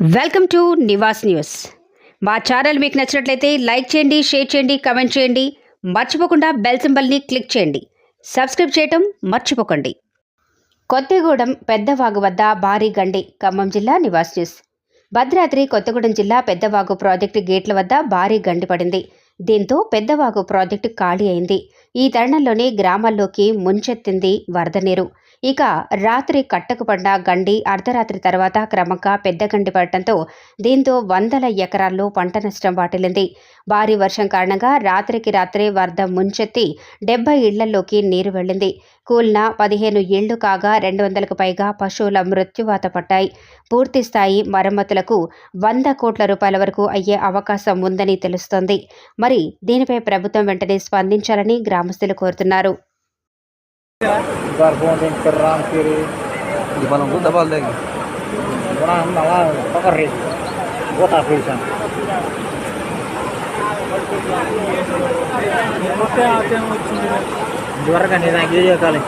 Welcome to Nivas news. మా channel మీకు నచ్చినట్లయితే లైక్ చేయండి షేర్ చేయండి కమెంట్ చేయండి. మర్చిపోకుండా బెల్ సింబల్ని క్లిక్ చేయండి. సబ్స్క్రైబ్ చేయటం మర్చిపోకండి. కొత్తగూడెం పెద్దవాగు వద్ద భారీ గండి ఖమ్మం జిల్లా నివాస్ న్యూస్. భద్రాద్రి కొత్తగూడెం జిల్లా పెద్దవాగు ప్రాజెక్టు గేట్ల వద్ద భారీ గండి పడింది. దీంతో పెద్దవాగు ప్రాజెక్టు ఖాళీ అయింది. ఈ తరుణంలోనే గ్రామాల్లోకి ముంచెత్తింది వరద నీరు. ఇక రాత్రి కట్టకుపడ్డ గండి అర్ధరాత్రి తర్వాత క్రమంగా పెద్ద గండి పడటంతో దీంతో వందల ఎకరాల్లో పంట నష్టం వాటిల్లింది. భారీ వర్షం కారణంగా రాత్రికి రాత్రే వరద ముంచెత్తి డెబ్బై ఇళ్ళలోకి నీరు వెళ్ళింది. కూల్న పదిహేను ఇళ్ళు కాగా రెండు వందలకు పైగా పశువుల మృత్యువాత పట్టాయి పూర్తి స్థాయి మరమ్మతులకు వంద కోట్ల రూపాయల వరకు అయ్యే అవకాశం ఉందని తెలుస్తోంది. మరి దీనిపై ప్రభుత్వం వెంటనే స్పందించాలని గ్రామస్తులు కోరుతున్నారు. Barbonding keram kiri. Di dapat lagi. Malah pakai luar kan ini lagi ya kali.